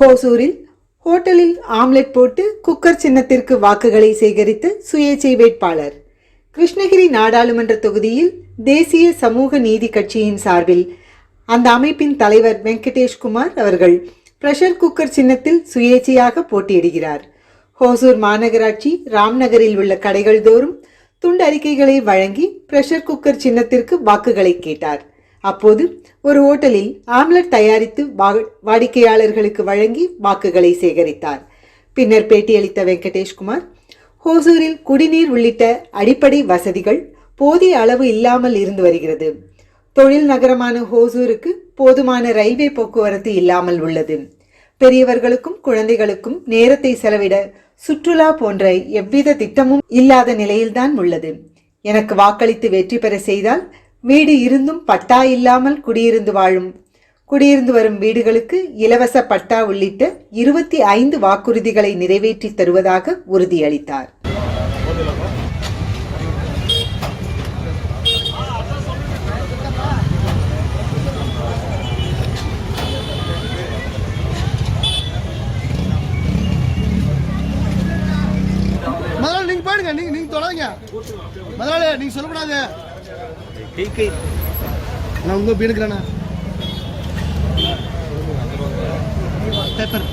ஹோசூரில் ஹோட்டலில் ஆம்லெட் போட்டு குக்கர் சின்னத்திற்கு வாக்குகளை சேகரித்த சுயேச்சை வேட்பாளர். கிருஷ்ணகிரி நாடாளுமன்ற தொகுதியில் தேசிய சமூக நீதி கட்சியின் சார்பில் அந்த அமைப்பின் தலைவர் வெங்கடேஷ்குமார் அவர்கள் பிரஷர் குக்கர் சின்னத்தில் சுயேச்சையாக போட்டியிடுகிறார். ஹோசூர் மாநகராட்சி ராம்நகரில் உள்ள கடைகள் தோறும் துண்டு அறிக்கைகளை வழங்கி பிரஷர் குக்கர் சின்னத்திற்கு வாக்குகளை கேட்டார். அப்போது ஒரு ஓட்டலில் ஆம்லெட் தயாரித்து வா- வாடிக்கையாளர்களுக்கு வழங்கி வாக்குகளை சேகரித்தார். பின்னர் பேட்டியளித்த வெங்கடேஷ்குமார் ஹோசூரில் குடிநீர் உள்ளிட்ட அடிப்படை வசதிகள் போதிய அளவு இல்லாமல் இருந்து வருகிறது. தொழில் நகரமான ஹோசூருக்கு போதுமான ரயில்வே போக்குவரத்து இல்லாமல் உள்ளது. பெரியவர்களுக்கும் குழந்தைகளுக்கும் நேரத்தை செலவிட சுற்றுலா போன்ற எவ்வித திட்டமும் இல்லாத நிலையில்தான் உள்ளது. எனக்கு வாக்களித்து வெற்றி பெற செய்தால் வீடு இருந்தும் பட்டா இல்லாமல் குடியிருந்து வாழும். குடியிருந்து வரும் வீடுகளுக்கு இலவச பட்டா உள்ளிட்ட இருபத்தி ஐந்து வாக்குறுதிகளை நிறைவேற்றி தருவதாக உறுதியளித்தார். நீங்க பாருங்க நீங்க நீங்க தொடாதீங்க முதலாளி நீங்க சொல்லக்கூடாது. நான் உங்க பீனுக்குறேண்ணா பேப்பர்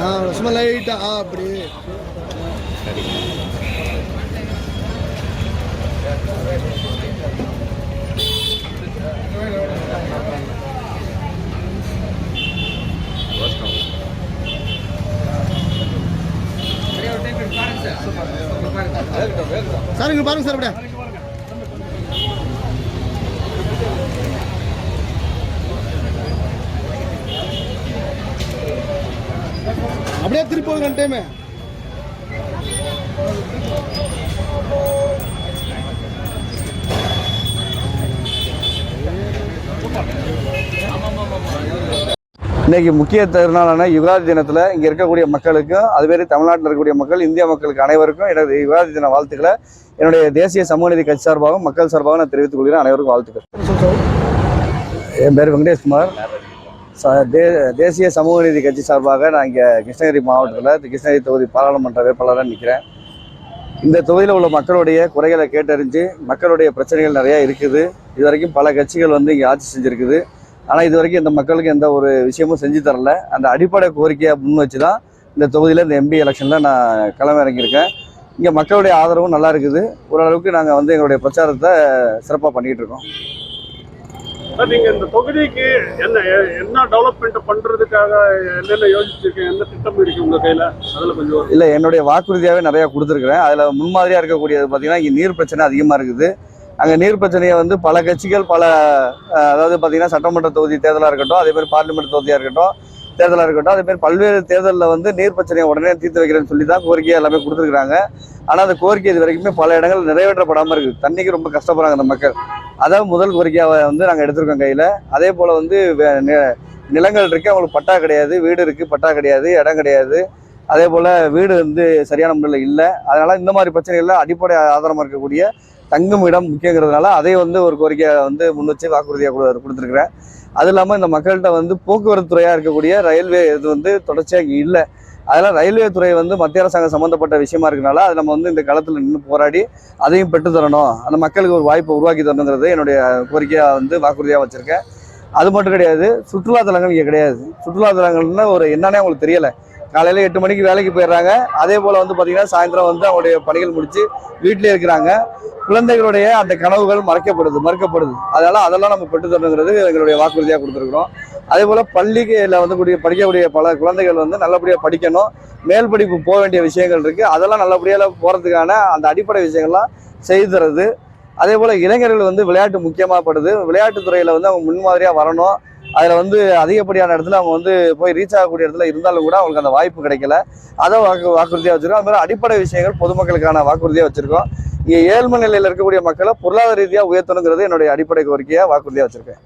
ஆ சும்மா லைட்டா ஆ அப்படி சார் இங்க பாருங்க சார் அப்படியே. அப்படியே திருப்பி போடுங்க டைமு இன்னைக்கு முக்கிய திருநாளான யுகாதி தினத்தில் இங்கே இருக்கக்கூடிய மக்களுக்கும் அதுமாரி தமிழ்நாட்டில் இருக்கக்கூடிய மக்கள் இந்திய மக்களுக்கு அனைவருக்கும் எனது யுகாதி தின வாழ்த்துக்களை. என்னுடைய தேசிய சமூக நீதி கட்சி சார்பாகவும் மக்கள் சார்பாகவும் நான் தெரிவித்துக் கொள்கிறேன். அனைவருக்கும் வாழ்த்துக்கள். என் பேர் வெங்கடேஷ்குமார் தே தேசிய சமூக நீதி கட்சி சார்பாக நான் இங்கே கிருஷ்ணகிரி மாவட்டத்தில் கிருஷ்ணகிரி தொகுதி பாராளுமன்ற வேட்பாளராக நிற்கிறேன் இந்த தொகுதியில் உள்ள மக்களுடைய குறைகளை கேட்டறிஞ்சு மக்களுடைய பிரச்சனைகள் நிறையா இருக்குது. இது வரைக்கும் பல கட்சிகள் வந்து இங்கே ஆட்சி செஞ்சுருக்குது. ஆனால் இது வரைக்கும் இந்த மக்களுக்கு எந்த ஒரு விஷயமும் செஞ்சு தரல. அந்த அடிப்படை கோரிக்கையை முன் வச்சு தான் இந்த தொகுதியில் இந்த எம்பி எலெக்ஷனில் நான் களம் இறங்கியிருக்கேன் இங்கே மக்களுடைய ஆதரவும் நல்லா இருக்குது. ஓரளவுக்கு நாங்கள் வந்து எங்களுடைய பிரச்சாரத்தை சிறப்பாக பண்ணிக்கிட்டு இருக்கோம். சார் நீங்க இந்த தொகுதிக்கு என்ன என்ன டெவலப்மெண்ட் பண்றதுக்காக என்னென்ன யோசிச்சிருக்கீங்க? என்ன திட்டம் இருக்கு உங்க கையில? அதுல கொஞ்சம் இல்லை என்னுடைய வாக்குறுதியாகவே நிறையா கொடுத்துருக்குறேன். அதில் முன்மாதிரியாக இருக்கக்கூடியது பார்த்தீங்கன்னா இங்கே நீர் பிரச்சனை அதிகமாக இருக்குது. அங்கே நீர் பிரச்சனையை வந்து பல கட்சிகள் பல அதாவது பார்த்தீங்கன்னா சட்டமன்ற தொகுதி தேர்தலாக இருக்கட்டும் அதே மாதிரி பார்லிமெண்ட் தொகுதியாக இருக்கட்டும் தேர்தலாக இருக்கட்டும் அதே மாதிரி பல்வேறு தேர்தலில் வந்து நீர் பிரச்சனையை உடனே தீர்த்து வைக்கிறேன்னு சொல்லி தான் கோரிக்கை எல்லாமே கொடுத்துருக்குறாங்க. ஆனால் அந்த கோரிக்கை இது வரைக்குமே பல இடங்கள் நிறைவேற்றப்படாமல் இருக்குது. தண்ணிக்கு ரொம்ப கஷ்டப்படுறாங்க அந்த மக்கள். அதான் முதல் கோரிக்கையாக வந்து நாங்கள் எடுத்திருக்கோம் கையில். அதே போல் வந்து வே- நிலங்கள் இருக்குது அவங்களுக்கு பட்டா கிடையாது வீடு இருக்குது பட்டா கிடையாது இடம் கிடையாது. அதே போல் வீடு வந்து சரியான முறையில் இல்லை. அதனால் இந்த மாதிரி பிரச்சனைகள்ல அடிப்படை ஆதாரமாக இருக்கக்கூடிய தங்கும் இடம் முக்கியங்கிறதுனால அதை வந்து ஒரு கோரிக்கையை வந்து முன் வச்சு வாக்குறுதியாக கொடு கொடுத்துருக்குறேன். அது இல்லாமல் இந்த மக்கள்கிட்ட வந்து போக்குவரத்து துறையாக இருக்கக்கூடிய ரயில்வே இது வந்து தொடர்ச்சியாக இங்கே இல்லை. அதெல்லாம் ரயில்வே துறை வந்து மத்திய அரசாங்கம் சம்மந்தப்பட்ட விஷயமா இருக்கனால அது நம்ம வந்து இந்த களத்தில் நின்று போராடி அதையும் பெற்று தரணும். அந்த மக்களுக்கு ஒரு வாய்ப்பை உருவாக்கி தரணுங்கிறது என்னுடைய கோரிக்கையாக வந்து வாக்குறுதியாக வச்சுருக்கேன். அது மட்டும் கிடையாது சுற்றுலா தலங்கள் இங்கே கிடையாது. சுற்றுலா ஒரு என்னன்னே அவங்களுக்கு தெரியலை. காலையில் எட்டு மணிக்கு வேலைக்கு போயிடுறாங்க. அதே போல் வந்து பார்த்திங்கன்னா சாயந்தரம் வந்து அவங்களுடைய பணிகள் முடித்து வீட்டிலே இருக்கிறாங்க. குழந்தைகளுடைய அந்த கனவுகள் மறைக்கப்படுது மறுக்கப்படுது. அதனால் அதெல்லாம் நம்ம பெற்று தரணுங்கிறது எங்களுடைய வாக்குறுதியாக கொடுத்துருக்குறோம். அதே போல் பள்ளிகளில் வந்து கூடிய படிக்கக்கூடிய பல குழந்தைகள் வந்து நல்லபடியாக படிக்கணும். மேல் படிப்பு போக வேண்டிய விஷயங்கள் இருக்குது அதெல்லாம் நல்லபடியாக போகிறதுக்கான அந்த அடிப்படை விஷயங்கள்லாம் செய்து தருது. அதே போல் இளைஞர்கள் வந்து விளையாட்டு முக்கியமாகப்படுது. விளையாட்டுத்துறையில் வந்து அவங்க முன்மாதிரியாக வரணும். அதில் வந்து அதிகப்படியான இடத்துல அவங்க வந்து போய் ரீச் ஆகக்கூடிய இடத்துல இருந்தாலும் கூட அவங்களுக்கு அந்த வாய்ப்பு கிடைக்கல. அதை வாக்கு வாக்குறுதியாக வச்சுருக்கோம். அது மாதிரி அடிப்படை விஷயங்கள் பொதுமக்களுக்கான வாக்குறுதியாக வச்சுருக்கோம். இங்கே ஏழ்மை நிலையில் இருக்கக்கூடிய மக்களை பொருளாதார ரீதியாக உயர்த்தணுங்கிறது என்னுடைய அடிப்படை கோரிக்கையாக வாக்குறுதியாக வச்சுருக்கேன்.